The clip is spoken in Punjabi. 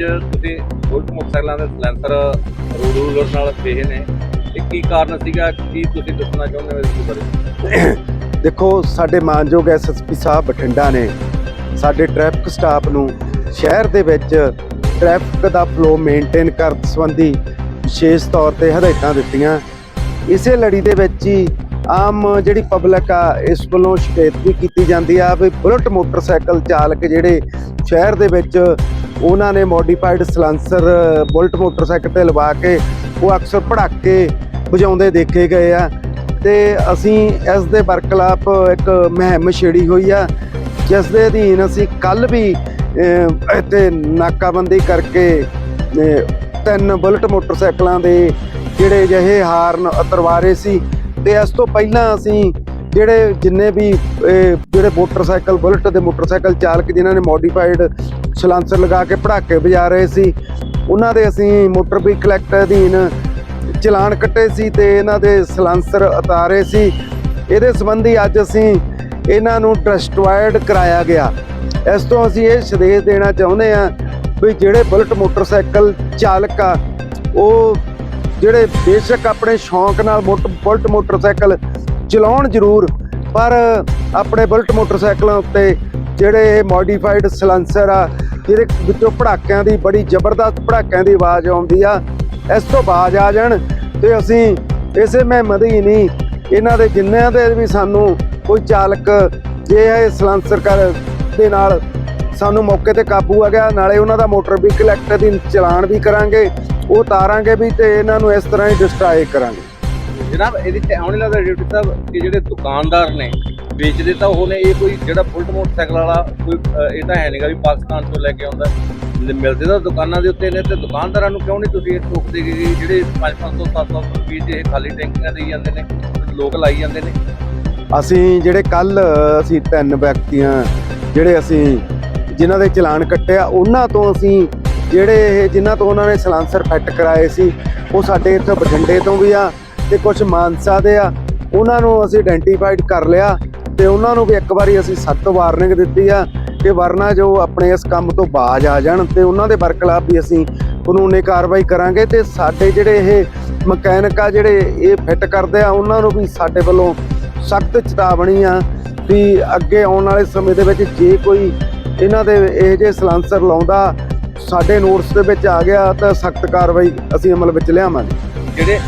ਅੱਜ ਤੁਸੀਂ ਬੁਲਟ ਮੋਟਰਸਾਈਕਲਾਂ ਦੇ ਸਲੈਂਸਰ ਰੋਡ ਰੂਲਰ ਨਾਲ ਪਏ ਨੇ। ਇਹ ਕੀ ਕਾਰਨ ਸੀਗਾ? ਕੀ ਤੁਸੀਂ ਦੱਸਣਾ ਚਾਹੁੰਦੇ ਹੋ ਇਸ ਬਾਰੇ? ਦੇਖੋ, ਸਾਡੇ ਮਾਨਯੋਗ ਐਸਐਸਪੀ ਸਾਹਿਬ ਬਠਿੰਡਾ ਨੇ ਸਾਡੇ ਟ੍ਰੈਫਿਕ ਸਟਾਫ ਨੂੰ ਸ਼ਹਿਰ ਦੇ ਵਿੱਚ ਟ੍ਰੈਫਿਕ ਦਾ ਫਲੋ ਮੇਨਟੇਨ ਕਰਨ ਸੰਬੰਧੀ ਵਿਸ਼ੇਸ਼ ਤੌਰ ਤੇ ਹਦਾਇਤਾਂ ਦਿੱਤੀਆਂ। ਇਸੇ ਲੜੀ ਦੇ ਵਿੱਚ ਹੀ ਆਮ ਜਿਹੜੀ ਪਬਲਿਕ ਆ, ਇਸ ਵੱਲੋਂ ਸ਼ਿਕਾਇਤ ਵੀ ਕੀਤੀ ਜਾਂਦੀ ਆ ਵੀ ਬੁਲਟ ਮੋਟਰਸਾਈਕਲ ਚਾਲਕ ਜਿਹੜੇ ਸ਼ਹਿਰ ਦੇ ਵਿੱਚ ਉਹਨਾਂ ਨੇ ਮੋਡੀਫਾਈਡ ਸਲੈਂਸਰ ਬੁਲਟ ਮੋਟਰਸਾਈਕਲ ਤੇ ਲਵਾ ਕੇ ਉਹ ਅਕਸਰ ਭੜਾਕੇ ਵਜਾਉਂਦੇ ਦੇਖੇ ਗਏ ਆ। ਤੇ ਅਸੀਂ ਇਸ ਦੇ ਬਰਖਲਾਫ ਇੱਕ ਮੁਹਿੰਮ ਛੇੜੀ ਹੋਈ ਆ ਜਿਸ ਦੇ ਅਧੀਨ ਅਸੀਂ ਕੱਲ ਵੀ ਇੱਥੇ ਨਾਕਾਬੰਦੀ ਕਰਕੇ ਤਿੰਨ ਬੁਲਟ ਮੋਟਰਸਾਈਕਲਾਂ ਦੇ ਜਿਹੜੇ ਜਿਹੇ ਹਾਰਨ ਉਤਰਵਾਰੇ ਸੀ ਤੇ ਇਸ ਤੋਂ ਪਹਿਲਾਂ ਅਸੀਂ ਜਿਹੜੇ ਜਿੰਨੇ ਵੀ ਅਹ, ਜਿਹੜੇ ਮੋਟਰਸਾਈਕਲ ਬੁਲਟ ਦੇ ਮੋਟਰਸਾਈਕਲ ਚਾਲਕ ਜਿਨ੍ਹਾਂ ਨੇ ਮੋਡੀਫਾਈਡ ਸਲਾਂਸਰ ਲਗਾ ਕੇ ਪੜਾਕੇ ਵਜਾ ਰਹੇ ਸੀ। ਉਹਨਾਂ ਦੇ ਅਸੀਂ ਮੋਟਰ ਵਹੀਕਲ ਐਕਟ ਅਧੀਨ ਚਲਾਨ ਕੱਟੇ ਸੀ ਤੇ ਇਹਨਾਂ ਦੇ ਸਲਾਂਸਰ ਉਤਾਰੇ ਸੀ। ਇਹਦੇ ਸੰਬੰਧੀ ਅੱਜ ਅਸੀਂ ਇਹਨਾਂ ਨੂੰ ਡਿਸਟਰੋਇਡ ਕਰਾਇਆ ਗਿਆ। ਇਸ ਤੋਂ ਅਸੀਂ ਇਹ ਸੰਦੇਸ਼ ਦੇਣਾ ਚਾਹੁੰਦੇ ਆ ਵੀ ਜਿਹੜੇ ਬੁਲਟ ਮੋਟਰਸਾਈਕਲ ਚਾਲਕ ਆ, ਉਹ ਜਿਹੜੇ ਬੇਸ਼ੱਕ ਆਪਣੇ ਸ਼ੌਂਕ ਨਾਲ ਮੋਟ- ਬੁਲਟ ਮੋਟਰਸਾਈਕਲ ਚਲਾਉਣ ਜ਼ਰੂਰ, ਪਰ ਆਪਣੇ ਬੁਲਟ ਮੋਟਰਸਾਈਕਲਾਂ ਉੱਤੇ ਜਿਹੜੇ ਮੋਡੀਫਾਈਡ ਸਲੈਂਸਰ ਆ ਜਿਹਦੇ ਵਿੱਚੋਂ ਪੜਾਕਿਆਂ ਦੀ ਬੜੀ ਜ਼ਬਰਦਸਤ ਪੜਾਕਿਆਂ ਦੀ ਆਵਾਜ਼ ਆਉਂਦੀ ਆ। ਇਸ ਤੋਂ ਬਾਜ਼ ਆ ਜਾਣ ਤੇ ਅਸੀਂ ਇਸੇ ਮਹਿਮ ਦੀ ਨਹੀਂ, ਇਹਨਾਂ ਦੇ ਜਿੰਨਿਆਂ ਦੇ ਵੀ ਸਾਨੂੰ ਕੋਈ ਚਾਲਕ ਜੇ ਇਹ ਸਲੈਂਸਰ ਕਰ ਦੇ ਨਾਲ ਸਾਨੂੰ ਮੌਕੇ ਤੇ ਕਾਬੂ ਆ ਗਿਆ, ਨਾਲੇ ਉਹਨਾਂ ਦਾ ਮੋਟਰ ਵਹੀਕਲ ਐਕਟ ਦੀ ਚਲਾਨ ਵੀ ਕਰਾਂਗੇ, ਉਹ ਤਾਰਾਂਗੇ ਵੀ ਤੇ ਇਹਨਾਂ ਨੂੰ ਇਸ ਤਰ੍ਹਾਂ ਹੀ ਡਿਸਟਰਾਏ ਕਰਾਂਗੇ। ਜਨਾਬ, ਇਹਦੇ ਤੇ ਆਉਣ ਲੱਗਦਾ ਡਿਊਟੀ ਸਾਹਿਬ ਕਿ ਜਿਹੜੇ ਦੁਕਾਨਦਾਰ ਨੇ ਵੇਚਦੇ ਤਾਂ ਉਹ ਨੇ, ਇਹ ਕੋਈ ਜਿਹੜਾ ਬੁਲਟ ਮੋਟਰਸਾਈਕਲ ਵਾਲਾ ਕੋਈ ਇਹ ਤਾਂ ਹੈ ਨਹੀਂਗਾ ਵੀ ਪਾਕਿਸਤਾਨ ਤੋਂ ਲੈ ਕੇ ਆਉਂਦਾ। ਮਿਲਦੇ ਤਾਂ ਦੁਕਾਨਾਂ ਦੇ ਉੱਤੇ ਨੇ ਤੇ ਦੁਕਾਨਦਾਰਾਂ ਨੂੰ ਕਿਉਂ ਨਹੀਂ ਤੁਸੀਂ ਇਹ ਠੋਕਦੇ ਕਿ ਜਿਹੜੇ 5-500 700 ਰੁਪਏ ਦੇ ਖਾਲੀ ਟੈਂਕੀਆਂ ਦੇਈ ਜਾਂਦੇ ਨੇ, ਲੋਕ ਲਾਈ ਜਾਂਦੇ ਨੇ? ਅਸੀਂ ਜਿਹੜੇ ਕੱਲ ਅਸੀਂ ਤਿੰਨ ਵਿਅਕਤੀਆਂ, ਜਿਹੜੇ ਅਸੀਂ ਜਿਨ੍ਹਾਂ ਦੇ ਚਲਾਨ ਕੱਟਿਆ, ਉਹਨਾਂ ਤੋਂ ਅਸੀਂ ਜਿਹੜੇ ਇਹ ਜਿਨ੍ਹਾਂ ਤੋਂ ਉਹਨਾਂ ਨੇ ਸਲਾਂਸਰ ਫਿੱਟ ਕਰਾਏ ਸੀ, ਉਹ ਸਾਡੇ ਇੱਥੇ ਬਠਿੰਡੇ ਤੋਂ ਵੀ ਆ ਤੇ ਕੁਝ ਮਾਨਸਾ ਦੇ ਆ, ਉਹਨਾਂ ਨੂੰ ਅਸੀਂ ਆਇਡੈਂਟੀਫਾਈਡ ਕਰ ਲਿਆ। ਤੇ ਉਹਨਾਂ ਨੂੰ ਵੀ ਇੱਕ ਵਾਰੀ ਅਸੀਂ ਸਖਤ ਵਾਰਨਿੰਗ ਦਿੱਤੀ ਆ ਕਿ ਵਰਨਾ ਜੋ ਆਪਣੇ ਇਸ ਕੰਮ ਤੋਂ ਬਾਜ਼ ਆ ਜਾਣ ਤੇ ਉਹਨਾਂ ਦੇ ਬਰਖਲਾਫ ਵੀ ਅਸੀਂ ਕਾਨੂੰਨੀ ਕਾਰਵਾਈ ਕਰਾਂਗੇ ਤੇ ਸਾਡੇ ਜਿਹੜੇ ਇਹ ਮਕੈਨਿਕ ਆ ਜਿਹੜੇ ਇਹ ਫਿੱਟ ਕਰਦੇ ਆ, ਉਹਨਾਂ ਨੂੰ ਵੀ ਸਾਡੇ ਵੱਲੋਂ ਸਖਤ ਚੇਤਾਵਨੀ ਆ ਵੀ ਅੱਗੇ ਆਉਣ ਵਾਲੇ ਸਮੇਂ ਦੇ ਵਿੱਚ ਜੇ ਕੋਈ ਇਹਨਾਂ ਦੇ ਇਹ ਜਿਹੇ ਸਲਾਂਸਰ ਲਾਉਂਦਾ, ਸਾਡੇ ਨੋਟਸ ਦੇ ਵਿੱਚ ਆ ਗਿਆ ਤਾਂ ਸਖਤ ਕਾਰਵਾਈ ਅਸੀਂ ਅਮਲ ਵਿੱਚ ਲਿਆਵਾਂਗੇ। ਜਿਹੜੇ